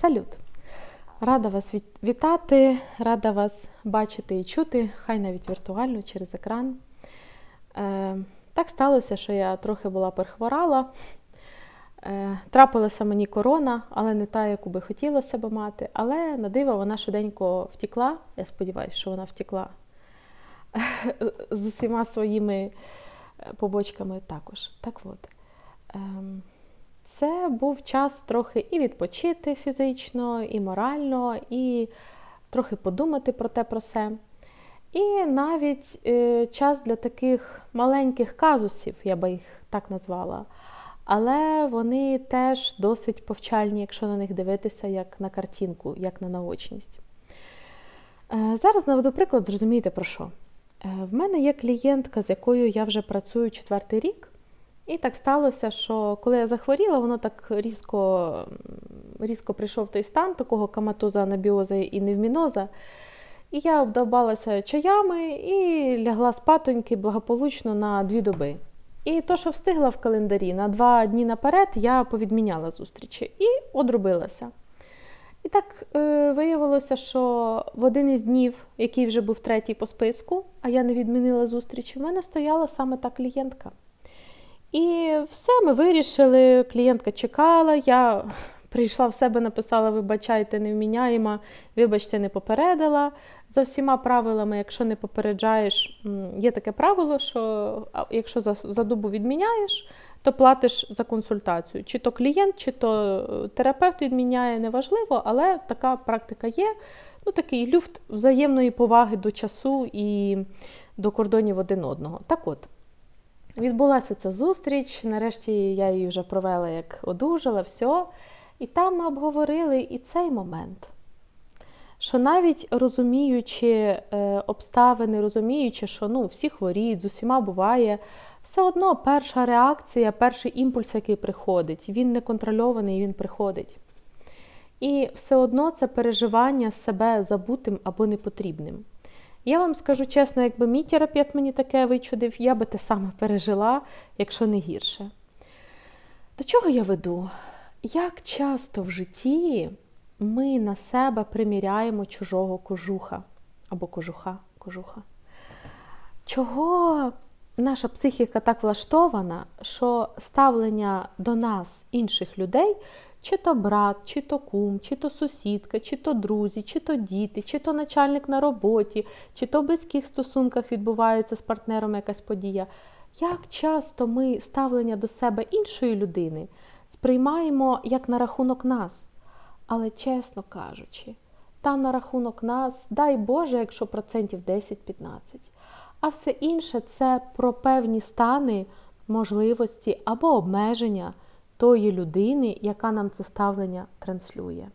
Салют! Рада вас вітати, рада вас бачити і чути, хай навіть віртуально через екран. Е, так сталося, що я трохи була перехворала. Е, трапилася мені корона, але не та, яку би хотілося б мати. Але на диво вона швиденько втікла. Я сподіваюся, що вона втікла з усіма своїми е, побочками також. Так от. Ем, це був час трохи і відпочити фізично, і морально, і трохи подумати про те, про все. І навіть е, час для таких маленьких казусів, я би їх так назвала. Але вони теж досить повчальні, якщо на них дивитися як на картинку, як на наочність. Е, зараз наведу приклад, зрозумієте про що. Е, в мене є клієнтка, з якою я вже працюю четвертий рік. І так сталося, що коли я захворіла, воно так різко, різко прийшов той стан такого каматоза, анабіоза і невміноза. І я обдавалася чаями і лягла спатоньки благополучно на дві доби. І то, що встигла в календарі на два дні наперед, я повідміняла зустрічі і одробилася. І так е, виявилося, що в один із днів, який вже був третій по списку, а я не відмінила зустрічі, в мене стояла саме та клієнтка. І все, ми вирішили. Клієнтка чекала. Я прийшла в себе, написала: вибачайте, невміняєма, вибачте, не попередила. За всіма правилами, якщо не попереджаєш, є таке правило, що якщо за, за добу відміняєш, то платиш за консультацію. Чи то клієнт, чи то е, терапевт відміняє, неважливо, але така практика є. Ну, такий люфт взаємної поваги до часу і до кордонів один одного. Так от. Відбулася ця зустріч. Нарешті я її вже провела як одужала, все. І там ми обговорили і цей момент. Що навіть розуміючи е, обставини, розуміючи, що ну, всі хворіють, з усіма буває, все одно перша реакція, перший імпульс, який приходить, він не контрольований, він приходить. І все одно це переживання себе забутим або непотрібним. Я вам скажу чесно, якби мій терапевт мені таке вичудив, я би те саме пережила, якщо не гірше. До чого я веду? Як часто в житті ми на себе приміряємо чужого кожуха або кожуха, кожуха? Чого наша психіка так влаштована, що ставлення до нас інших людей чи то брат, чи то кум, чи то сусідка, чи то друзі, чи то діти, чи то начальник на роботі, чи то в близьких стосунках відбувається з партнером якась подія. Як часто ми ставлення до себе іншої людини сприймаємо як на рахунок нас? Але чесно кажучи, там на рахунок нас, дай Боже, якщо процентів 10-15. А все інше це про певні стани, можливості або обмеження тої людини, яка нам це ставлення транслює.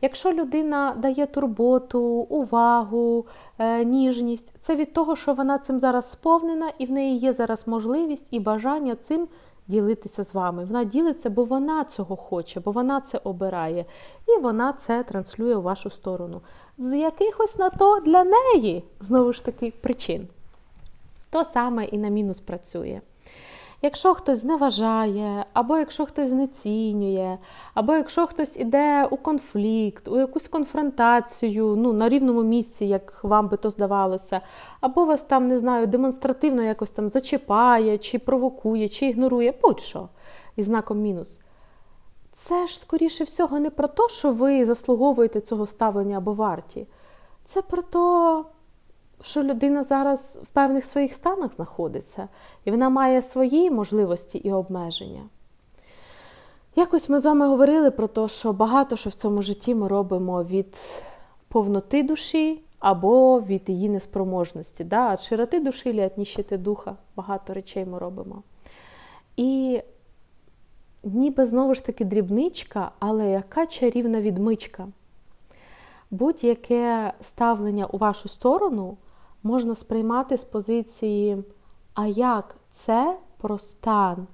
Якщо людина дає турботу, увагу, е, ніжність, це від того, що вона цим зараз сповнена, і в неї є зараз можливість і бажання цим ділитися з вами. Вона ділиться, бо вона цього хоче, бо вона це обирає, і вона це транслює у вашу сторону. З якихось на то для неї, знову ж таки, причин. То саме і на мінус працює. Якщо хтось зневажає, або якщо хтось знецінює, або якщо хтось іде у конфлікт, у якусь конфронтацію, ну, на рівному місці, як вам би то здавалося, або вас там, не знаю, демонстративно якось там зачіпає, чи провокує, чи ігнорує, будь-що із знаком мінус. Це ж, скоріше всього, не про те, що ви заслуговуєте цього ставлення або варті. Це про те, що людина зараз в певних своїх станах знаходиться, і вона має свої можливості і обмеження. Якось ми з вами говорили про те, що багато що в цьому житті ми робимо від повноти душі або від її неспроможності. Да? Від широти душі від ніщити духа. Багато речей ми робимо. І ніби знову ж таки дрібничка, але яка чарівна відмичка. Будь-яке ставлення у вашу сторону можна сприймати з позиції, а як це про стан,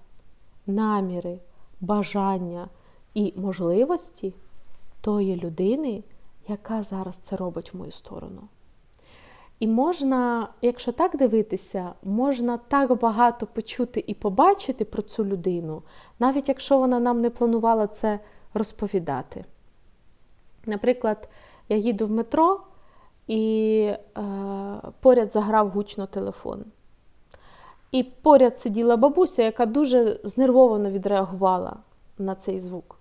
наміри, бажання і можливості тої людини, яка зараз це робить в мою сторону. І можна, якщо так дивитися, можна так багато почути і побачити про цю людину, навіть якщо вона нам не планувала це розповідати. Наприклад, я їду в метро і е, поряд заграв гучно телефон. І поряд сиділа бабуся, яка дуже знервовано відреагувала на цей звук.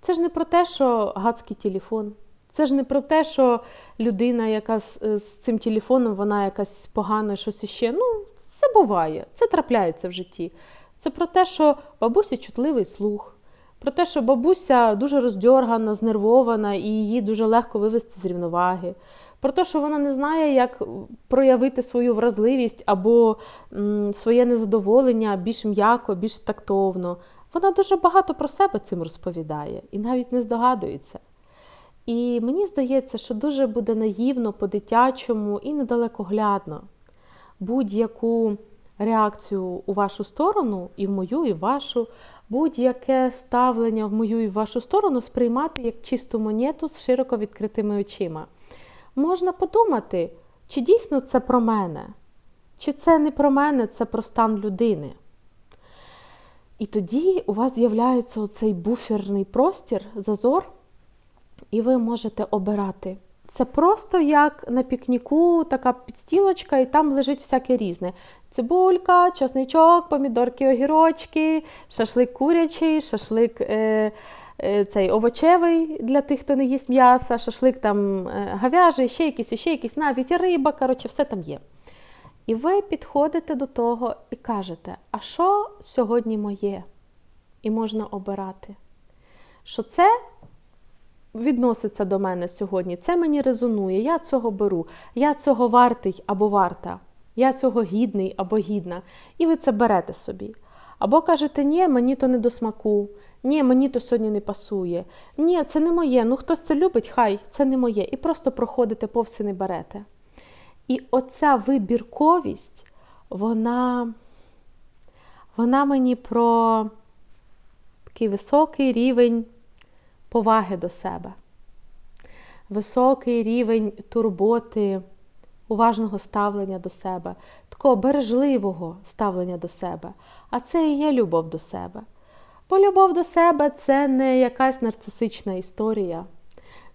Це ж не про те, що гадський телефон. Це ж не про те, що людина, яка з, з цим телефоном, вона якась погана, щось іще. Ну, це буває, це трапляється в житті. Це про те, що бабусі чутливий слух, про те, що бабуся дуже роздьоргана, знервована і її дуже легко вивести з рівноваги. Про те, що вона не знає, як проявити свою вразливість або своє незадоволення більш м'яко, більш тактовно. Вона дуже багато про себе цим розповідає і навіть не здогадується. І мені здається, що дуже буде наївно, по-дитячому і недалекоглядно будь-яку реакцію у вашу сторону, і в мою, і в вашу, будь-яке ставлення в мою і в вашу сторону сприймати як чисту монету з широко відкритими очима. Можна подумати, чи дійсно це про мене, чи це не про мене, це про стан людини. І тоді у вас з'являється оцей буферний простір, зазор, і ви можете обирати. Це просто як на пікніку така підстілочка, і там лежить всяке різне. Цибулька, часничок, помідорки, огірочки, шашлик курячий, шашлик е, цей овочевий для тих, хто не їсть м'яса, шашлик там е, говяжий, ще якийсь, ще якийсь, навіть риба, коротше, все там є. І ви підходите до того і кажете, а що сьогодні моє? І можна обирати. Що це відноситься до мене сьогодні, це мені резонує, я цього беру, я цього вартий або варта, я цього гідний або гідна. І ви це берете собі. Або кажете, ні, мені то не до смаку, ні, мені то сьогодні не пасує, ні, це не моє, ну хтось це любить, хай це не моє. І просто проходите повз і не берете. І оця вибірковість, вона, вона мені про такий високий рівень поваги до себе, високий рівень турботи, уважного ставлення до себе, такого бережливого ставлення до себе. А це і є любов до себе. Бо любов до себе це не якась нарцисична історія,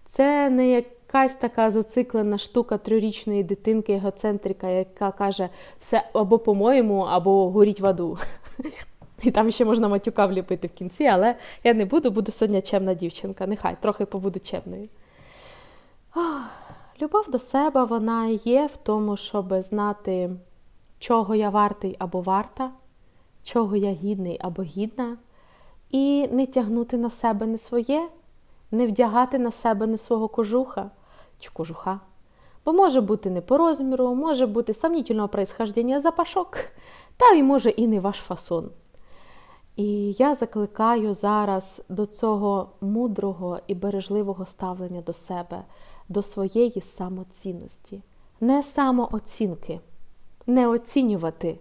це не якась така зациклена штука трьохрічної дитинки, егоцентрика, яка каже все або по-моєму, або горіть в аду. І там ще можна матюка вліпити в кінці, але я не буду, буду сьогодні чемна дівчинка. Нехай трохи побуду чемною. Любов до себе вона є в тому, щоб знати, чого я вартий або варта, чого я гідний або гідна, і не тягнути на себе не своє, не вдягати на себе не свого кожуха чи кожуха. Бо може бути не по розміру, може бути сомнительного происхождення запашок, та й може і не ваш фасон. І я закликаю зараз до цього мудрого і бережливого ставлення до себе, до своєї самоцінності, не самооцінки, не оцінювати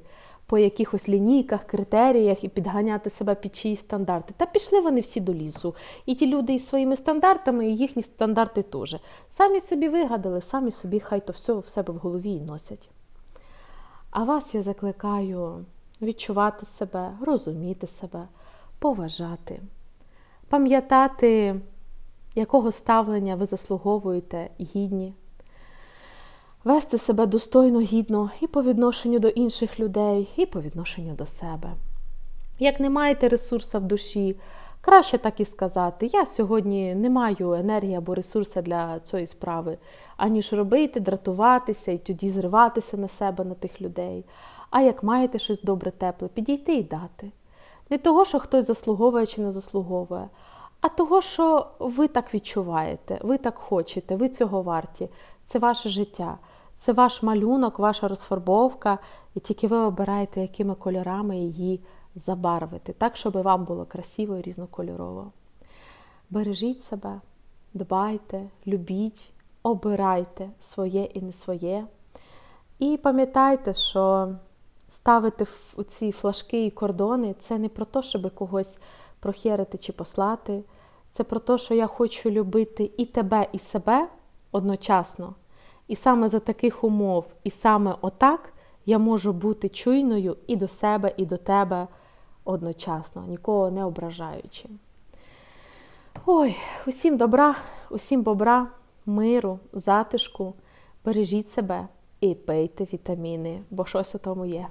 по якихось лінійках, критеріях і підганяти себе під чиїсь стандарти. Та пішли вони всі до лісу. І ті люди із своїми стандартами, і їхні стандарти теж. Самі собі вигадали, самі собі хай то все в себе в голові і носять. А вас я закликаю відчувати себе, розуміти себе, поважати, пам'ятати, якого ставлення ви заслуговуєте гідні, вести себе достойно гідно і по відношенню до інших людей, і по відношенню до себе. Як не маєте ресурсу в душі, краще так і сказати: я сьогодні не маю енергії або ресурсу для цієї справи, аніж робити, дратуватися і тоді зриватися на себе, на тих людей. А як маєте щось добре, тепле, підійти і дати. Не того, що хтось заслуговує чи не заслуговує, а того, що ви так відчуваєте, ви так хочете, ви цього варті. Це ваше життя, це ваш малюнок, ваша розфарбовка, і тільки ви обираєте, якими кольорами її забарвити, так, щоб вам було красиво і різнокольорово. Бережіть себе, дбайте, любіть, обирайте своє і не своє. І пам'ятайте, що ставити ці флажки і кордони це не про те, щоб когось прохерити чи послати. Це про те, що я хочу любити і тебе, і себе одночасно. І саме за таких умов, і саме отак я можу бути чуйною і до себе, і до тебе одночасно, нікого не ображаючи. Ой, усім добра, усім бобра, миру, затишку, бережіть себе і пийте вітаміни, бо щось у тому є.